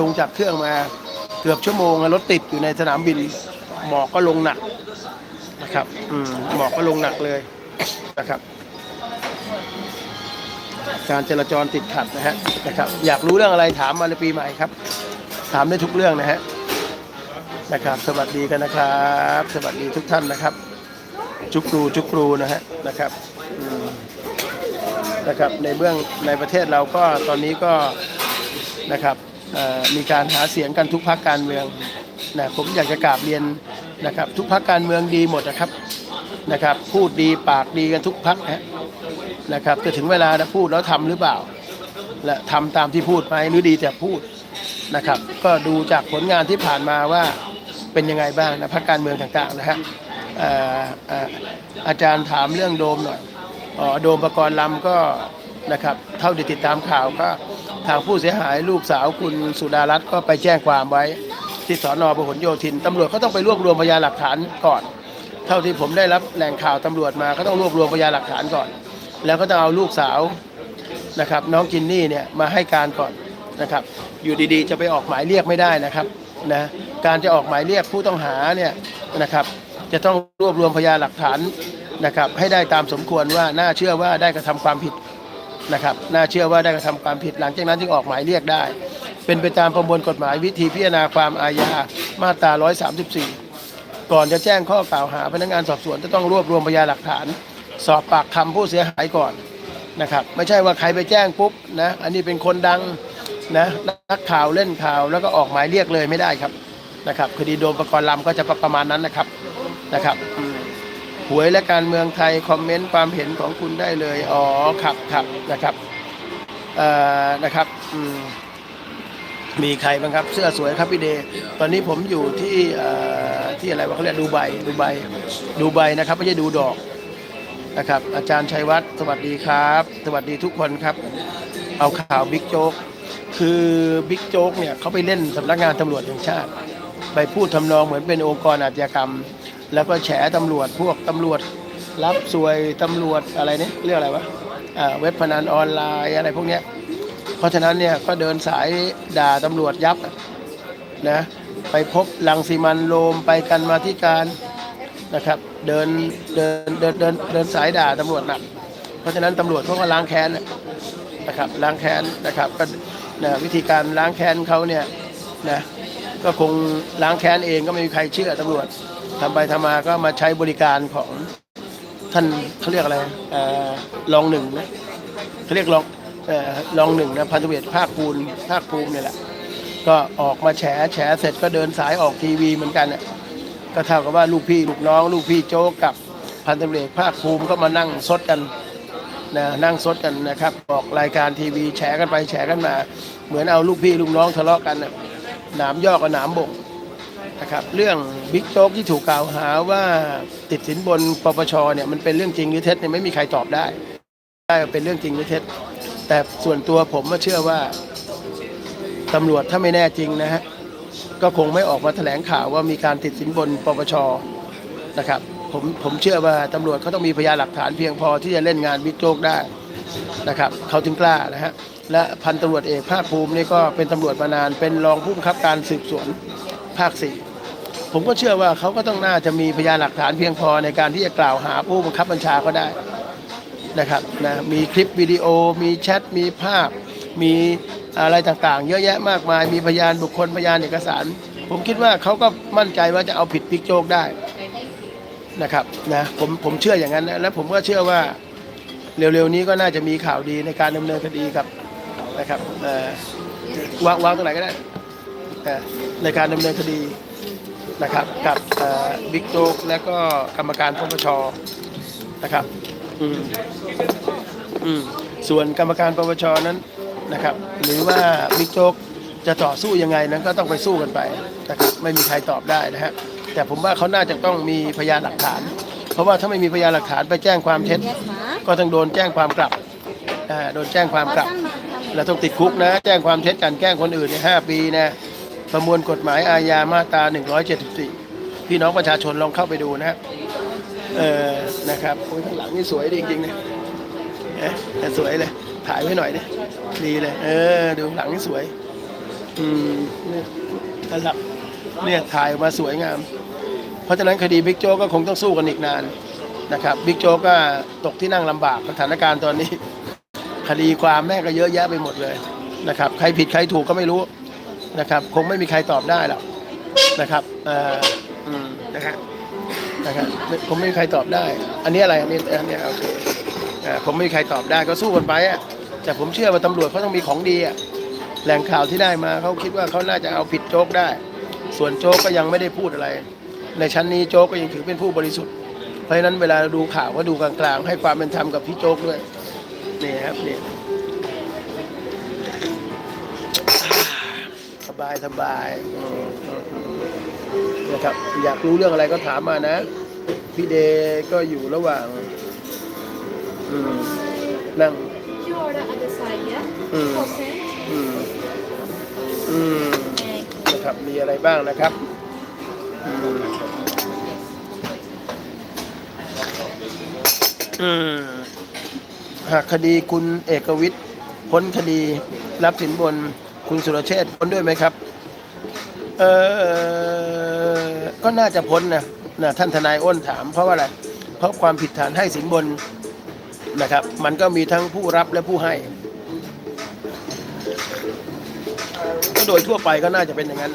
ลงจากเครื่องมาเกือบชั่วโมงรถติดอยู่ในสนามบินหมอกก็ลงหนักนะครับอืมหมอกก็ลงหนักเลยนะครับ การจราจรติดขัดนะฮะนะครับ อยากรู้เรื่องอะไรถามมาในปีใหม่ครับ ถามได้ทุกเรื่องนะฮะนะครับ สวัสดีกันนะครับ สวัสดีทุกท่านนะครับ จุกครูจุกครูนะฮะนะครับนะครับในเบื้องในประเทศเราก็ตอนนี้ก็นะครับ มีการหาเสียงกันทุกพรรคการเมืองนะผมอยากจะกราบเรียนนะครับ ทุกพรรคการเมืองดีหมดนะครับนะครับ พูดดีปากดีกันทุกพรรคนะครับจะถึงเวลานะพูดแล้วทำหรือเปล่า และทำตามที่พูดไหมหรือดีแต่พูดนะครับ ก็ดูจากผลงานที่ผ่านมาว่าเป็นยังไงบ้างนะพรรคการเมืองต่างๆนะฮะเอ่อเอ่ออาจารย์ถามเรื่องโดมหน่อยอ๋อโดมประกรณ์ลำก็ นะครับ เท่าที่ติดตามข่าวก็ทางผู้เสียหายลูกสาวคุณสุดารัตน์ก็ไปแจ้งความไว้ที่สอนอพหลโยธินตำรวจก็ต้องไปรวบรวมพยานหลักฐานก่อน เท่าที่ผมได้รับแหล่งข่าวตำรวจมาก็ต้องรวบรวมพยานหลักฐานก่อน แล้วก็ต้องเอาลูกสาวนะครับ น้องจินนี่เนี่ยมาให้การก่อนนะครับ อยู่ดีๆ จะไปออกหมายเรียกไม่ได้นะครับนะการจะออกหมายเรียกผู้ต้องหาเนี่ยนะครับ จะต้องรวบรวมพยานหลักฐานนะครับ ให้ได้ตามสมควรว่าน่าเชื่อว่าได้กระทำความผิด นะครับน่าเชื่อว่าได้กระทำความผิดหลังจากนั้นจึงออกหมายเรียกได้ เป็นไปตามประมวลกฎหมายวิธีพิจารณาความอาญามาตรา 134 ก่อนจะแจ้งข้อกล่าวหาพนักงานสอบสวนจะต้องรวบรวมพยานหลักฐาน สอบปากคำผู้เสียหายก่อนนะครับไม่ใช่ว่าใครไปแจ้งปุ๊บนะอันนี้เป็นคนดังนะนักข่าวเล่นข่าวแล้วก็ออกหมายเรียกเลยไม่ได้ครับนะครับคดีโดมประกรณ์ลำก็จะประมาณนั้นนะครับนะครับ หวยและการเมืองไทย คอมเมนต์ความเห็นของคุณได้เลย อ๋อครับครับนะครับเอ่อนะครับอืมมีใครบ้างครับ เสื้อสวยครับพี่เดย์ตอนนี้ผมอยู่ที่เอ่อที่อะไรวะเขาเรียกดูไบดูไบดูไบนะครับไม่ใช่ดูดอกนะครับ อาจารย์ชัยวัฒน์สวัสดีครับ สวัสดีทุกคนครับ เอาข่าวบิ๊กโจ๊กคือบิ๊กโจ๊กเนี่ยเขาไปเล่นสำนักงานตำรวจแห่งชาติ ไปพูดทำนองเหมือนเป็นองค์กรอาชญากรรม แล้วก็แฉตำรวจพวกตำรวจ รับสวยตำรวจอะไรเนี่ยเรียกอะไรวะเว็บพนันออนไลน์อะไรพวกเนี้ยเพราะฉะนั้นเนี่ยก็เดินสายด่าตำรวจยับนะไปพบลังสีมันโรมไปกันมาที่การนะครับเดินเดินเดินเดินเดินสายด่าตำรวจหนักเพราะฉะนั้นตำรวจเขาก็ล้างแค้นนะครับล้างแค้นนะครับก็นะวิธีการล้างแค้นเขาเนี่ยนะก็คงล้างแค้นเองก็ไม่มีใครเชื่อตำรวจ ทำไปทำมาก็มาใช้บริการของท่านเขาเรียกอะไรเออรองหนึ่งนะเขาเรียกรองเออรองหนึ่งนะพันตำรวจภาคภูมิภาคภูมิเนี่ยแหละ ก็ออกมาแฉแฉเสร็จก็เดินสายออกทีวีเหมือนกันน่ะก็เท่ากับว่าลูกพี่ลูกน้อง ลูกพี่โจกกับพันตำรวจเอกภาคภูมิก็มานั่งซดกันนะนั่งซดกันนะครับบอกรายการทีวีแฉกันไปแฉกันมา เหมือนเอาลูกพี่ลูกน้องทะเลาะกันน่ะหนามย่อกับหนามบ่ง นะครับเรื่องบิ๊กโจ๊กที่ถูกกล่าวหาว่าติดสินบนปปชเนี่ยมันเป็นเรื่องจริงหรือเท็จเนี่ยไม่มีใครตอบได้ ได้เป็นเรื่องจริงหรือเท็จ แต่ส่วนตัวผมก็เชื่อว่าตำรวจถ้าไม่แน่จริงนะฮะก็คงไม่ออกมาแถลงข่าวว่ามีการติดสินบนปปชนะครับผมผมเชื่อว่าตำรวจเขาต้องมีพยานหลักฐานเพียงพอที่จะเล่นงานบิ๊กโจ๊กได้นะครับเขาถึงกล้านะฮะและพันตำรวจเอกภาคภูมินี่ก็เป็นตำรวจมานานเป็นรองผู้บังคับการสืบสวนภาคสี่ ผมก็เชื่อว่าเขาก็ต้องน่าจะมีพยานหลักฐานเพียงพอในการที่จะกล่าวหาผู้บังคับบัญชาเขาได้นะครับนะมีคลิปวิดีโอ มีแชทมีภาพ มีอะไรต่างๆ เยอะแยะมากมาย มีพยานบุคคลพยานเอกสาร ผมคิดว่าเขาก็มั่นใจว่าจะเอาผิดบิ๊กโจกได้นะครับนะผมผมเชื่ออย่างนั้นนะและผมก็เชื่อว่าเร็วๆนี้ก็น่าจะมีข่าวดีในการดำเนินคดีกับนะครับวางวางตรงไหนก็ได้ในการดำเนินคดี นะครับกับเอ่อบิ๊กโจ๊กและก็กรรมการปปชนะครับอืมอืมส่วนกรรมการปปชนั้นนะครับ หรือว่าบิ๊กโจ๊กจะต่อสู้ยังไงนั้นก็ต้องไปสู้กันไปนะครับไม่มีใครตอบได้นะฮะแต่ผมว่าเขาน่าจะต้องมีพยานหลักฐาน เพราะว่าถ้าไม่มีพยานหลักฐานไปแจ้งความเท็จ ก็ต้องโดนแจ้งความกลับอ่าโดนแจ้งความกลับ แล้วต้องติดคุกนะ แจ้งความเท็จกันแกล้งคนอื่นในห้าปีนะ ประมวลกฎหมายอาญามาตรา 174 พี่น้องประชาชนลองเข้าไปดูนะเออนะครับโอ้ยข้างหลังนี่สวยจริงๆนะเอ๊ะแต่สวยเลย ถ่ายไว้หน่อยดิดีเลย เออ ดูหลังนี่สวย อืมเนี่ยนั่นแหละเนี่ยถ่ายออกมาสวยงาม เพราะฉะนั้นคดีบิ๊กโจ๊กก็คงต้องสู้กันอีกนานนะครับบิ๊กโจ๊กก็ตกที่นั่งลำบากสถานการณ์ตอนนี้ คดีความแม่ก็เยอะแยะไปหมดเลยนะครับ ใครผิดใครถูกก็ไม่รู้ นะครับ คงไม่มีใครตอบได้หรอกนะครับเอ่ออืมนะครับนะครับไม่คงไม่มีใครตอบได้ อันนี้อะไรอันนี้อันนี้โอเคอ่าคงไม่มีใครตอบได้ก็สู้กันไปอะแต่ผมเชื่อว่าตำรวจเขาต้องมีของดีอะแหล่งข่าวที่ได้มาเขาคิดว่าเขาน่าจะเอาผิดโจ๊กได้ ส่วนโจ๊กก็ยังไม่ได้พูดอะไร ในชั้นนี้โจ๊กก็ยังถือเป็นผู้บริสุทธิ์ เพราะฉะนั้นเวลาเราดูข่าวก็ดูกลางๆให้ความเป็นธรรมกับพี่โจ๊กด้วยนี่ครับนี่ บายสบายอืมอืมอืมนะครับ อยากรู้เรื่องอะไรก็ถามมานะ พี่เดก็อยู่ระหว่างอืมนั่ง You order other side, yeah? Mm. Okay. อืมอืมนะครับมีอะไรบ้างนะครับอืมอืมหากคดีคุณเอกวิทย์พ้นคดีรับสินบน คุณสุรเชษ์พ้นด้วยไหมครับ เออก็น่าจะพ้นนะนะท่านทนายอ้นถาม เพราะว่าอะไร เพราะความผิดฐานให้สินบนนะครับ มันก็มีทั้งผู้รับและผู้ให้ก็โดยทั่วไปก็น่าจะเป็นอย่างนั้น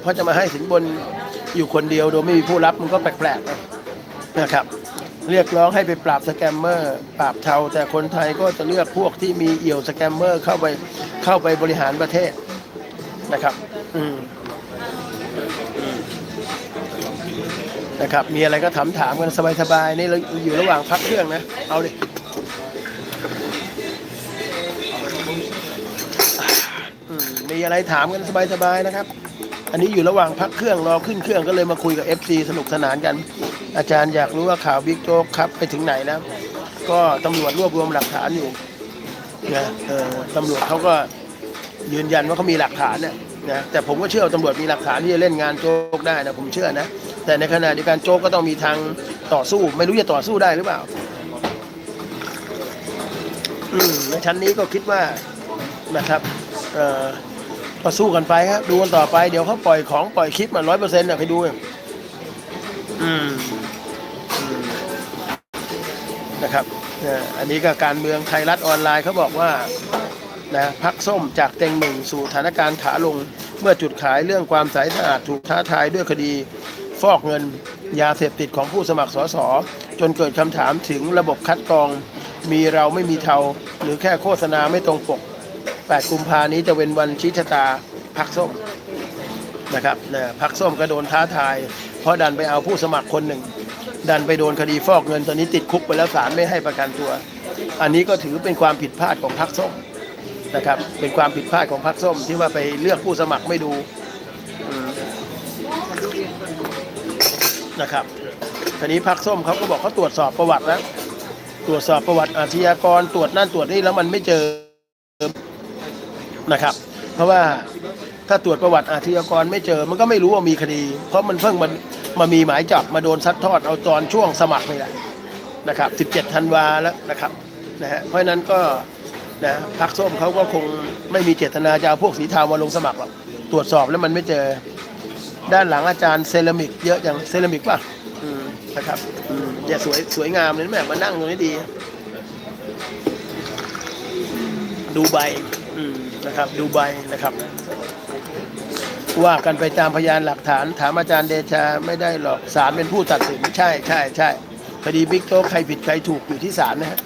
เพราะจะมาให้สินบนอยู่คนเดียวโดยไม่มีผู้รับมันก็แปลกๆนะครับ เรียกร้องให้ไปปราบสแกมเมอร์ปราบเทาแต่คนไทยก็จะเลือกพวกที่มีเอี่ยวสแกมเมอร์เข้าไปเข้าไปบริหารประเทศนะครับ อืมนะครับ มีอะไรก็ถามถามกันสบายๆนี่เราอยู่ระหว่างพักเครื่องนะ เอาดิอืมมีอะไรถามกันสบายๆนะครับ อันนี้อยู่ระหว่างพักเครื่องรอขึ้นเครื่องก็เลยมาคุยกับ FC สนุกสนานกัน อาจารย์อยากรู้ว่าข่าวบิ๊กโจ๊กครับไปถึงไหนแล้ว ก็ตำรวจรวบรวมหลักฐานอยู่นะเออตำรวจเขาก็ยืนยันว่าเขามีหลักฐานเนี่ยนะแต่ผมก็เชื่อตำรวจมีหลักฐานที่จะเล่นงานโจ๊กได้นะผมเชื่อนะแต่ในขณะเดียวกันโจ๊กก็ต้องมีทางต่อสู้ ไม่รู้จะต่อสู้ได้หรือเปล่าในชั้นนี้ก็คิดว่านะครับเออก็สู้กันไปครับดูกันต่อไปเดี๋ยวเขาปล่อยของปล่อยคลิปมาร้อยเปอร์เซ็นต์อะไปดูอืม นะครับอันนี้ก็การเมืองไทยรัฐออนไลน์เขาบอกว่านะพักส้มจากเต็งหนึ่งสู่สถานการณ์ขาลงเมื่อจุดขายเรื่องความใสสะอาดถูกท้าทายด้วยคดี ฟอกเงินยาเสพติดของผู้สมัครสสจนเกิดคำถามถึงระบบคัดกรอง มีเราไม่มีเทา หรือแค่โฆษณาไม่ตรงปก 8 กุมภานี้จะเป็นวันชี้ชะตาพักส้มนะครับนะพักส้มก็โดนท้าทาย เพราะดันไปเอาผู้สมัครคนหนึ่ง ดันไปโดนคดีฟอกเงินตอนนี้ติดคุกไปแล้วศาลไม่ให้ประกันตัว อันนี้ก็ถือเป็นความผิดพลาดของพักส้มนะครับ เป็นความผิดพลาดของพักส้มที่ว่าไปเลือกผู้สมัครไม่ดูนะครับทีนี้พักส้มเขาก็บอกเขาตรวจสอบประวัติแล้ว ตรวจสอบประวัติอาชญากรตรวจนั่นตรวจนี่แล้วมันไม่เจอนะครับ เพราะว่า ถ้าตรวจประวัติอาชญากรไม่เจอ มันก็ไม่รู้ว่ามีคดี เพราะมันเพิ่งมันมามีหมายจับมาโดนซัดทอดเอาตอนช่วงสมัครนี่แหละนะครับ 17 ธันวาแล้วนะครับนะฮะเพราะนั้นก็นะพักส้มเขาก็คงไม่มีเจตนาจะเอาพวกสีเทามาลงสมัครหรอกตรวจสอบแล้วมันไม่เจอด้านหลังอาจารย์เซรามิกเยอะอย่างเซรามิกป่ะนะครับอืมอย่าสวยสวยงามเลยแม่มานั่งตรงนี้ดี ดูใบอืมนะครับดูใบนะครับ ว่ากันไปตามพยานหลักฐาน ถามอาจารย์เดชาไม่ได้หรอกศาลเป็นผู้ตัดสิน ใช่ใช่ใช่คดีบิ๊กโจ๊กใครผิดใครถูกอยู่ที่ศาลนะฮะ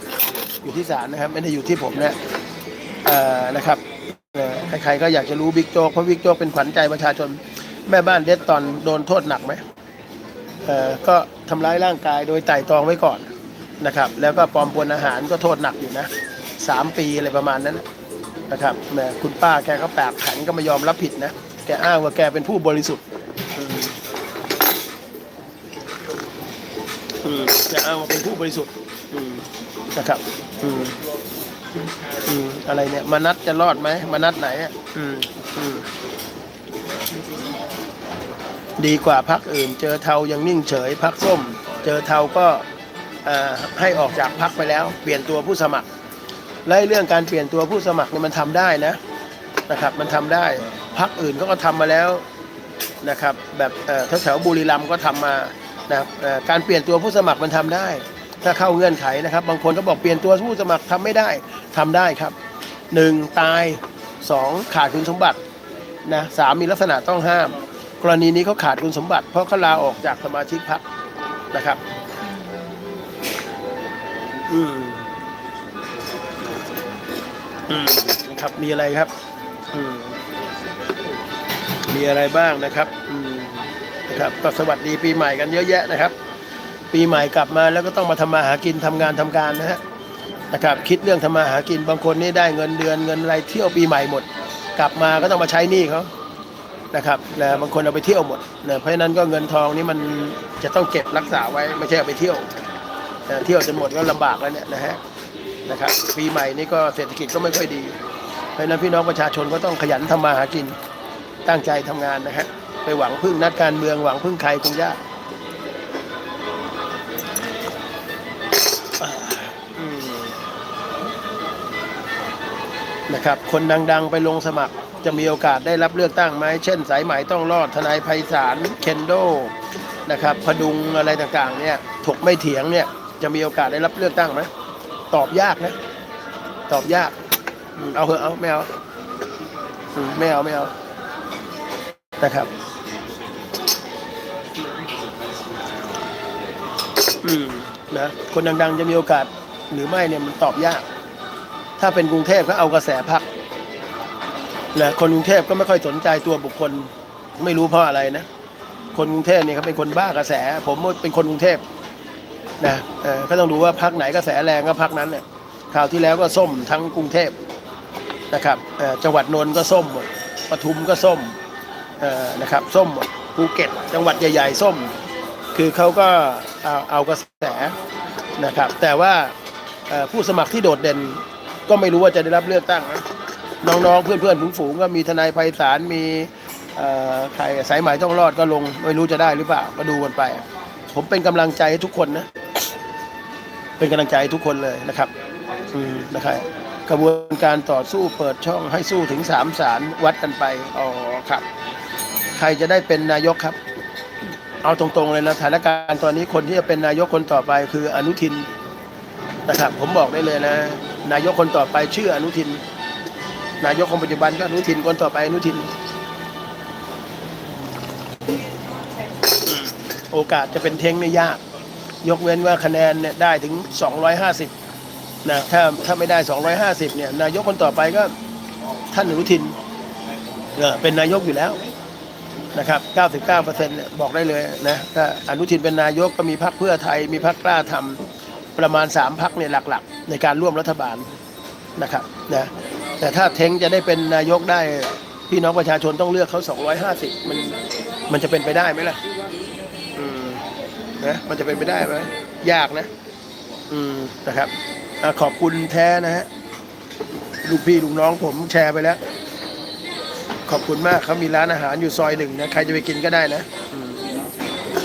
อยู่ที่ศาลนะครับ ไม่ได้อยู่ที่ผมนะนะครับใครๆก็อยากจะรู้บิ๊กโจ๊กเพราะบิ๊กโจ๊กเป็นขวัญใจประชาชนแม่บ้านเดดตอนโดนโทษหนักไหมก็ทำร้ายร่างกายโดยไต่ตองไว้ก่อนนะครับ แล้วก็ปลอมปวนอาหารก็โทษหนักอยู่นะสามปีอะไรประมาณนั้นนะครับแหมคุณป้าแกก็แปากแข็งก็ไม่ยอมรับผิดนะ แกอ้างว่าแกเป็นผู้บริสุทธิ์อืมอืมแกอ้างว่าเป็นผู้บริสุทธิ์อืมนะครับอืมอืมอะไรเนี่ยมานัดจะรอดไหมมานัดไหนอะอืมอืมดีกว่าพักอื่น เจอเทายังนิ่งเฉยพักส้ม เจอเทาก็อ่าให้ออกจากพักไปแล้ว เปลี่ยนตัวผู้สมัครและเรื่องการเปลี่ยนตัวผู้สมัครเนี่ยมันทำได้นะ นะครับ มันทำได้พักอื่นเขาก็ทำมาแล้วนะครับ แบบแถวๆบุรีรัมย์ก็ทำมานะครับการเปลี่ยนตัวผู้สมัครมันทำได้ ถ้าเข้าเงื่อนไขนะครับ บางคนก็บอกเปลี่ยนตัวผู้สมัครทำไม่ได้ทำได้ครับหนึ่งตายสองขาดคุณสมบัตินะสามมีลักษณะต้องห้าม กรณีนี้เขาขาดคุณสมบัติ เพราะเขาลาออกจากสมาชิกพรรคนะครับอืมอืมนะครับมีอะไรครับ มีอะไรบ้างนะครับนะครับก็สวัสดีปีใหม่กันเยอะแยะนะครับ ปีใหม่กลับมาแล้วก็ต้องมาทำมาหากินทำงานทำการนะฮะนะครับคิดเรื่องทำมาหากินบางคนนี่ได้เงินเดือนเงินอะไรเที่ยวปีใหม่หมด กลับมาก็ต้องมาใช้หนี้เขานะครับแล้วบางคนเอาไปเที่ยวหมดนะเพราะนั้นก็เงินทองนี่มันจะต้องเก็บรักษาไว้ไม่ใช่เอาไปเที่ยวนะเที่ยวจนหมดก็ลำบากแล้วเนี่ยนะฮะนะครับปีใหม่นี่ก็เศรษฐกิจก็ไม่ค่อยดี เพราะฉะนั้นพี่น้องประชาชนก็ต้องขยันทำมาหากิน ตั้งใจทำงานนะฮะไปหวังพึ่งนักการเมืองหวังพึ่งใครคงยากนะครับ คนดังๆไปลงสมัครจะมีโอกาสได้รับเลือกตั้งไหม เช่น สายไหมต้องรอด ทนายไพศาล เคนโด นะครับ พดุงอะไรต่างๆ เนี่ย ถกไม่เถียงเนี่ย จะมีโอกาสได้รับเลือกตั้งไหม ตอบยากนะ ตอบยาก เอาเหอะ เอาไม่เอาไม่เอาไม่เอา นะครับ อืมนะ คนดัง ๆ จะมีโอกาสหรือไม่เนี่ยมันตอบยาก ถ้าเป็นกรุงเทพก็เอากระแสพักนะคนกรุงเทพก็ไม่ค่อยสนใจตัวบุคคล ไม่รู้เพราะอะไรนะ คนกรุงเทพเนี่ยเขาเป็นคนบ้ากระแส ผมเป็นคนกรุงเทพนะเออก็ต้องดูว่าพักไหนกระแสแรงก็พักนั้นเนี่ยคราวที่แล้วก็ส้มทั้งกรุงเทพนะครับเอ่อจังหวัดนนท์ก็ส้มปทุมก็ส้ม นะครับส้มภูเก็ต จังหวัดใหญ่ ๆ ส้ม คือเขาก็เอาเอากระแสนะครับ แต่ว่าผู้สมัครที่โดดเด่นก็ไม่รู้ว่าจะได้รับเลือกตั้งนะน้องๆ เพื่อนๆฝูงๆก็มีทนายไพศาลมีใครสายหมายต้องรอดก็ลง ไม่รู้จะได้หรือเปล่าก็ดูกันไป ผมเป็นกำลังใจให้ทุกคนนะ เป็นกำลังใจให้ทุกคนเลยนะครับอืมนะครับกระบวนการต่อสู้เปิดช่องให้สู้ถึงสามศาลวัดกันไปอ๋อครับ ใครจะได้เป็นนายกครับ เอาตรงๆเลยนะสถานการณ์ตอนนี้คนที่จะเป็นนายกคนต่อไปคืออนุทินนะครับ ผมบอกได้เลยนะ นายกคนต่อไปชื่ออนุทิน นายกคนปัจจุบันก็อนุทินคนต่อไปอนุทิน โอกาสจะเป็นเทงเนี่ยาก ยกเว้นว่าคะแนนเนี่ยได้ถึง 250นะถ้าถ้าไม่ได้ 250เนี่ยนายกคนต่อไปก็ท่านอนุทินเออเป็นนายกอยู่แล้ว นะครับ 99%เนี่ยบอกได้เลยนะถ้าอนุทินเป็นนายกก็มีพรรคเพื่อไทย มีพรรคกล้าทำประมาณ 3พรรคเนี่ยหลักๆ ในการร่วมรัฐบาลนะครับนะแต่ถ้าเทงจะได้เป็นนายกได้พี่น้องประชาชนต้องเลือกเขา 250 มันมันจะเป็นไปได้ไหมล่ะอืมนะมันจะเป็นไปได้ไหมยากนะ อืมนะครับอขอบคุณแท้นะฮะลูกพี่ลูกน้องผมแชร์ไปแล้ว ขอบคุณมากเขามีร้านอาหารอยู่ซอยหนึ่งนะ ใครจะไปกินก็ได้นะ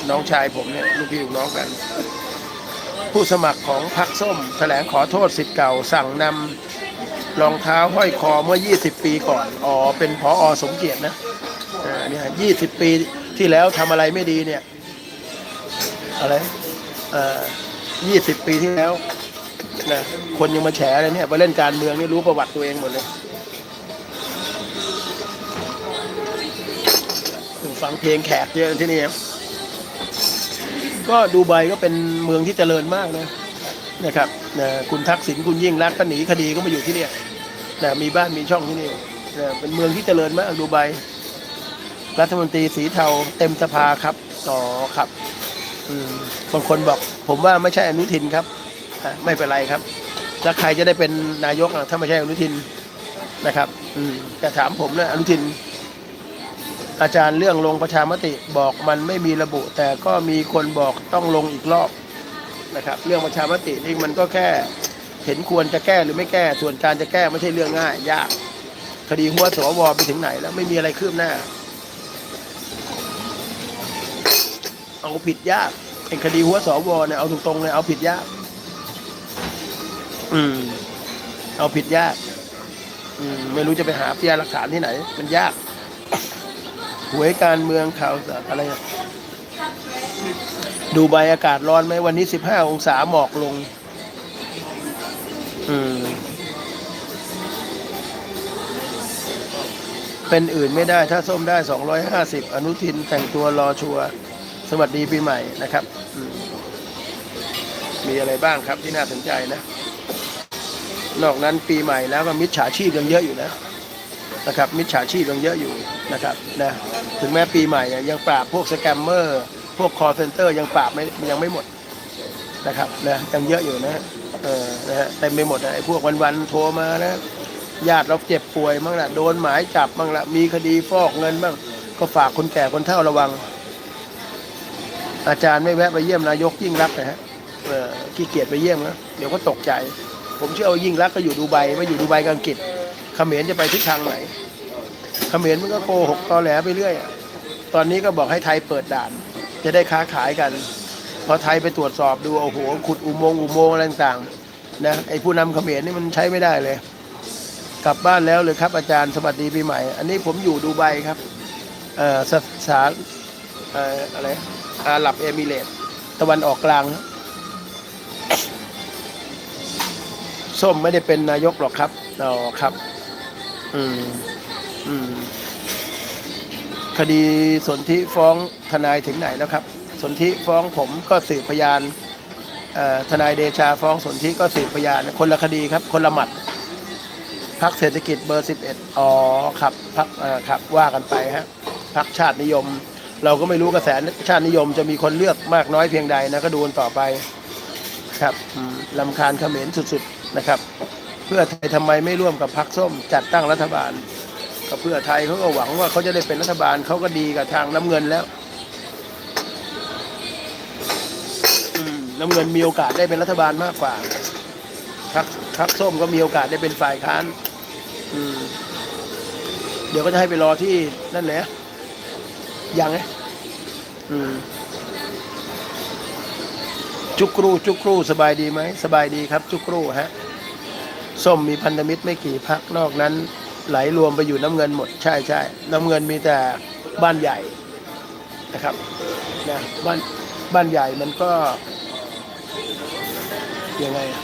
น้องชายผมเนี่ยลูกพี่ลูกน้องกัน ผู้สมัครของพรรคส้ม แถลงขอโทษสิทธิ์เก่า สั่งนำรองเท้าห้อยคอเมื่อ 20 ปีก่อน อ๋อ เป็นพออสมเกียรตินะอ่าเนี่ย20ปีที่แล้วทำอะไรไม่ดีเนี่ย อะไรเอ่อ20ปีที่แล้วนะคนยังมาแฉเลยเนี่ยไปเล่นการเมืองนี่รู้ประวัติตัวเองหมดเลย ฟังเพลงแขกเยอะที่นี่ครับก็ดูไบก็เป็นเมืองที่เจริญมากนะนะครับนะคุณทักษิณคุณยิ่งรักก็หนีคดีก็มาอยู่ที่เนี่ยนะมีบ้านมีช่องที่นี่นะเป็นเมืองที่เจริญมากดูไบรัฐมนตรีสีเทาเต็มสภาครับอ๋อครับบางคนบอก ผมว่าไม่ใช่อนุทินครับอะไม่เป็นไรครับ แล้วใครจะได้เป็นนายกถ้าไม่ใช่อนุทินนะครับ อืมแต่ถามผมนะอนุทิน อาจารย์เรื่องลงประชามติบอกมันไม่มีระบุ แต่ก็มีคนบอกต้องลงอีกรอบนะครับ เรื่องประชามตินี่มันก็แค่เห็นควรจะแก้หรือไม่แก้ ส่วนการจะแก้ไม่ใช่เรื่องง่าย ยาก คดีหัวสวไปถึงไหนแล้วไม่มีอะไรคืบหน้า เอาผิดยากไอ้คดีหัวสวเนี่ยเอาตรงๆเลยเอาผิดยาก อืม เอาผิดยาก อืม ไม่รู้จะไปหาพยานหลักฐานที่ไหน มันยาก หวยการเมืองข่าวสารอะไรดูใบอากาศร้อนไหมวันนี้สิบห้าองศาหมอกลง อืม เป็นอื่นไม่ได้ถ้าส้มได้250อยห้าสิบอนุทินแต่งตัวรอชัวสวัสดีปีใหม่นะครับอืมมีอะไรบ้างครับที่น่าสนใจนะ นอกนั้นปีใหม่แล้วก็มิจฉาชีพยังเยอะอยู่นะ นะครับมิจฉาชีพยังเยอะอยู่นะครับนะถึงแม้ปีใหม่ยังปราบพวกสแกมเมอร์ พวกคอร์เซนเตอร์ยังปราบไม่ยังไม่หมดนะครับนะยังเยอะอยู่นะเออนะฮะเต็มไปหมดนะไอ้พวกวันๆโทรมานะญาติเราเจ็บป่วยบ้างละโดนหมายจับบ้างละมีคดีฟอกเงินบ้างก็ฝากคนแก่คนเฒ่าระวัง อาจารย์ไม่แวะไปเยี่ยมนายกยิ่งรักนะฮะขี้เกียจไปเยี่ยมนะเดี๋ยวก็ตกใจ ผมเชื่อว่ายิ่งรักก็อยู่ดูไบไม่อยู่ดูไบกังกฤษ เขมรจะไปทิศทางไหนเขมรมันก็โกหกตอแหลไปเรื่อยอะตอนนี้ก็บอกให้ไทยเปิดด่าน จะได้ค้าขายกัน พอไทยไปตรวจสอบดูโอ้โหขุดอุโมงค์อุโมงค์อะไรต่างๆนะไอ้ผู้นำเขมรนี่มันใช้ไม่ได้เลย กลับบ้านแล้วเลยครับอาจารย์สวัสดีปีใหม่ อันนี้ผมอยู่ดูไบครับเอ่อสสาเอ่ออะไรอาหรับเอมิเรต์ตะวันออกกลางนะส้มไม่ได้เป็นนายกหรอกครับอ๋อครับ อืม อืม คดีสนธิฟ้องทนายถึงไหนแล้วครับ สนธิฟ้องผมก็สืบพยานทนายเดชาฟ้องสนธิก็สืบพยาน คนละคดีครับ คนละหมัดพักเศรษฐกิจเบอร์11อ๋อครับพักครับว่ากันไปฮะพักชาตินิยม เราก็ไม่รู้กระแสชาตินิยมจะมีคนเลือกมากน้อยเพียงใดนะก็ดูกันต่อไป ครับลำคาญเขมรสุดๆนะครับ เพื่อไทยทำไมไม่ร่วมกับพักส้มจัดตั้งรัฐบาลก็เพื่อไทยเขาก็หวังว่าเขาจะได้เป็นรัฐบาลเขาก็ดีกับทางน้ำเงินแล้วน้ำเงินมีโอกาสได้เป็นรัฐบาลมากกว่าพักพักส้มก็มีโอกาสได้เป็นฝ่ายค้าน อืม เดี๋ยวก็จะให้ไปรอที่นั่นแหละยังไงอืมจุกรูจุกรูสบายดีไหมสบายดีครับ จุกรูฮะ ส้มมีพันธมิตรไม่กี่พักนอกนั้น ไหลรวมไปอยู่น้ำเงินหมดใช่ใช่น้ำเงินมีแต่บ้านใหญ่นะครับนะบ้านบ้านใหญ่มันก็ยังไงอะ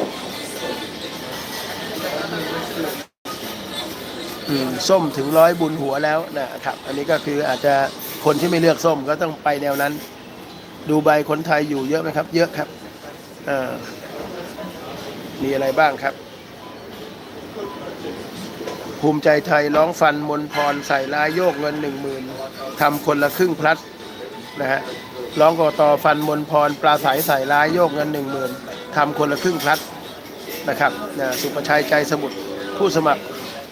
อืมส้มถึงร้อยบุญหัวแล้วนะครับ อันนี้ก็คืออาจจะคนที่ไม่เลือกส้มก็ต้องไปแนวนั้น ดูใบคนไทยอยู่เยอะไหมครับ เยอะครับอ่อมีอะไรบ้างครับ ภูมิใจไทยร้องฟันมนพรใส่รายโยกเงินหนึ่งหมื่นทำคนละครึ่งพลัดนะฮะร้องกตฟันมนพรปลาใสใส่รายโยกเงินหนึ่งหมื่นทำคนละครึ่งพลัดนะครับนะสุประชัยใจสมุทรผู้สมัคร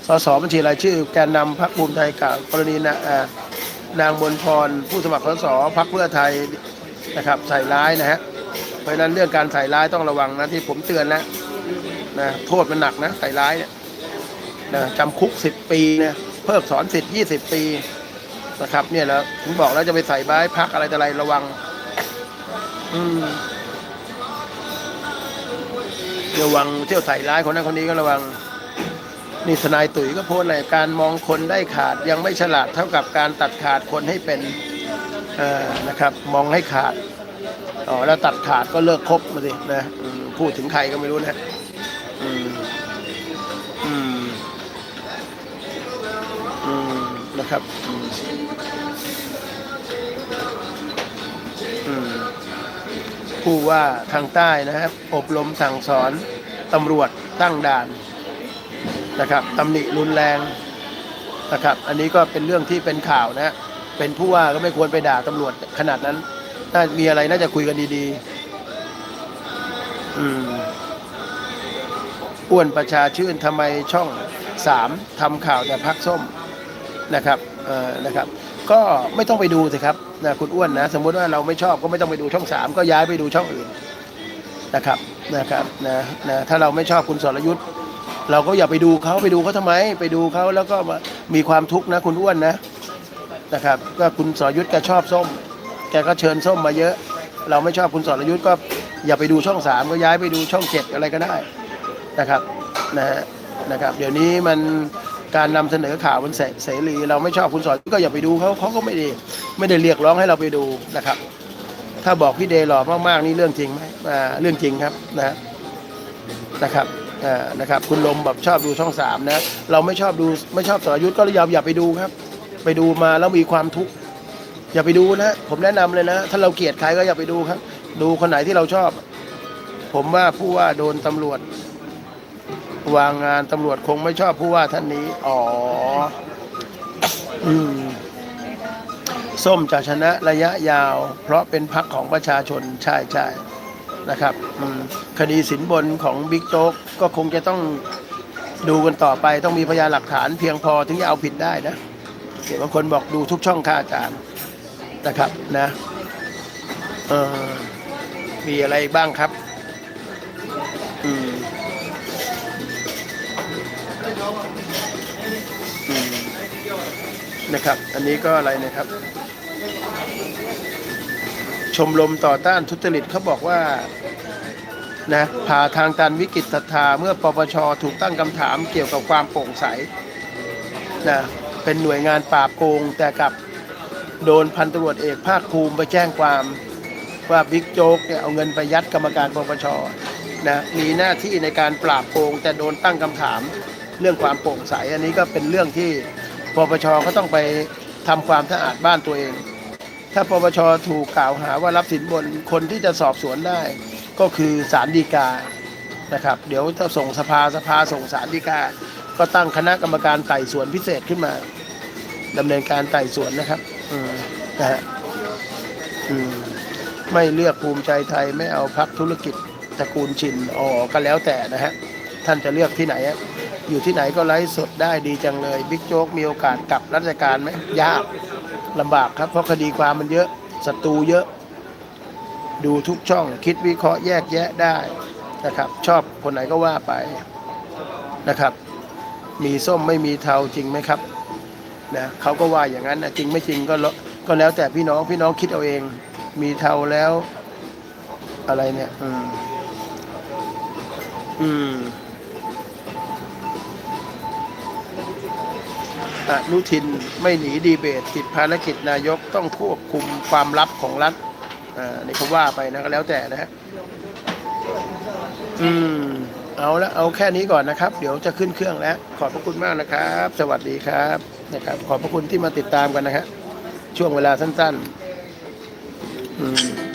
สสบัญชีรายชื่อแกนนำพรรคภูมิใจกล่าวกรณีนะอ่านางมนพรผู้สมัครสสพรรคเพื่อไทยนะครับใส่ร้ายนะฮะเพราะฉะนั้นเรื่องการใส่ร้ายต้องระวังนะที่ผมเตือนแล้วนะโทษมันหนักนะใส่ร้ายเนี่ย นะจำคุกสิบปีนะเพิกถอนสิทธิ์ยี่สิบปีนะครับ เนี่ยแล้วถึงบอกแล้วจะไปใส่บ้ายพักอะไรแต่อะไรระวัง อืมระวังเที่ยวใส่ร้ายคนนั้นคนนี้ก็ระวัง นี่ทนายตุ๋ยก็โพสต์อะไรการมองคนได้ขาดยังไม่ฉลาดเท่ากับการตัดขาดคนให้เป็นเออนะครับ มองให้ขาดอ๋อแล้วตัดขาดก็เลิกคบมาสินะพูดถึงใครก็ไม่รู้นะ นะครับผู้ว่าทางใต้นะครับ อบรมสั่งสอนตำรวจตั้งด่านนะครับตำหนิรุนแรงนะครับ อันนี้ก็เป็นเรื่องที่เป็นข่าวนะเป็นผู้ว่าก็ไม่ควรไปด่าตำรวจขนาดนั้นถ้ามีอะไรน่าจะคุยกันดีๆ อืมอ้วนประชาชื่นทำไมช่องสามทำข่าวแต่พักส้ม นะครับเอ่อนะครับ ก็ไม่ต้องไปดูสิครับนะคุณอ้วนนะ สมมุติว่าเราไม่ชอบก็ไม่ต้องไปดูช่องสามก็ย้ายไปดูช่องอื่นนะครับนะครับนะนะถ้าเราไม่ชอบคุณสรยุทธ์เราก็อย่าไปดูเขาไปดูเขาทำไม ไปดูเขาแล้วก็มามีความทุกข์นะคุณอ้วนนะนะครับ ก็คุณสรยุทธ์แกชอบส้ม แกก็เชิญส้มมาเยอะ เราไม่ชอบคุณสรยุทธ์ก็อย่าไปดูช่องสามก็ย้ายไปดูช่องเจ็ดอะไรก็ได้นะครับนะฮะนะครับ เดี๋ยวนี้มัน การนำเสนอข่าวมันเสรี เราไม่ชอบคุณสอนก็อย่าไปดูเขาเขาก็ไม่ได้ไม่ได้เรียกร้องให้เราไปดูนะครับ ถ้าบอกพี่เดย์หล่อมากๆนี่เรื่องจริงไหมอ่าเรื่องจริงครับนะนะครับอ่านะครับคุณลมแบบชอบดูช่องสามนะเราไม่ชอบดูไม่ชอบสรยุทธ์ก็ย่าอย่าไปดูครับ ไปดูมาแล้วมีความทุกข์อย่าไปดูนะผมแนะนำเลยนะ ถ้าเราเกลียดใครก็อย่าไปดูครับ ดูคนไหนที่เราชอบ ผมว่าผู้ว่าโดนตำรวจ วางงานตำรวจคงไม่ชอบผู้ว่าท่านนี้ อ๋อ อืม ส้มจะชนะระยะยาว เพราะเป็นพักของประชาชน ใช่ใช่นะครับคดีสินบนของบิ๊กโจ๊กก็คงจะต้องดูกันต่อไปต้องมีพยานหลักฐานเพียงพอถึงจะเอาผิดได้นะเดี๋ยวบางคนบอกดูทุกช่องค่าอาจารย์นะครับนะมีอะไรบ้างครับ นะครับ อันนี้ก็อะไรนะครับ ชมรมต่อต้านทุจริตเขาบอกว่านะพาทางตันวิกฤตศรัทธาเมื่อปปชถูกตั้งคำถามเกี่ยวกับความโปร่งใสนะเป็นหน่วยงานปราบโกง แต่กับโดนพันตำรวจเอกภาคภูมิไปแจ้งความว่าบิ๊กโจ๊กเนี่ยเอาเงินไปยัดกรรมการปปชนะมีหน้าที่ในการปราบโกง แต่โดนตั้งคำถามเรื่องความโปร่งใส อันนี้ก็เป็นเรื่องที่ ปปชก็ต้องไปทำความสะอาดบ้านตัวเอง ถ้าปปชถูกกล่าวหาว่ารับสินบนคนที่จะสอบสวนได้ ก็คือศาลฎีกานะครับ เดี๋ยวถ้าส่งสภาสภาส่งศาลฎีกา ก็ตั้งคณะกรรมการไต่สวนพิเศษขึ้นมาดำเนินการไต่สวนนะครับ อืมนะฮะอืมไม่เลือกภูมิใจไทยไม่เอาพักธุรกิจตระกูลชินอ๋อก็แล้วแต่นะฮะท่านจะเลือกที่ไหนอะ อยู่ที่ไหนก็ไลฟ์สดได้ดีจังเลย บิ๊กโจ๊กมีโอกาสกลับราชการไหมยากลำบากครับเพราะคดีความมันเยอะศัตรูเยอะ ดูทุกช่องคิดวิเคราะห์แยกแยะได้นะครับ ชอบคนไหนก็ว่าไปนะครับ มีส้มไม่มีเทาจริงไหมครับนะเขาก็ว่าอย่างนั้นนะจริงไม่จริงก็แล้วก็แล้วแต่พี่น้องพี่น้องคิดเอาเอง มีเทาแล้วอะไรเนี่ย อืมอืม อนุทินไม่หนีดีเบตติดภารกิจนายกต้องควบคุมความลับของรัฐอ่านี่เขาว่าไปนะก็แล้วแต่นะฮะอืม เอาละเอาแค่นี้ก่อนนะครับ เดี๋ยวจะขึ้นเครื่องแล้ว ขอบพระคุณมากนะครับ สวัสดีครับนะครับ ขอบพระคุณที่มาติดตามกันนะฮะช่วงเวลาสั้น ๆ อืม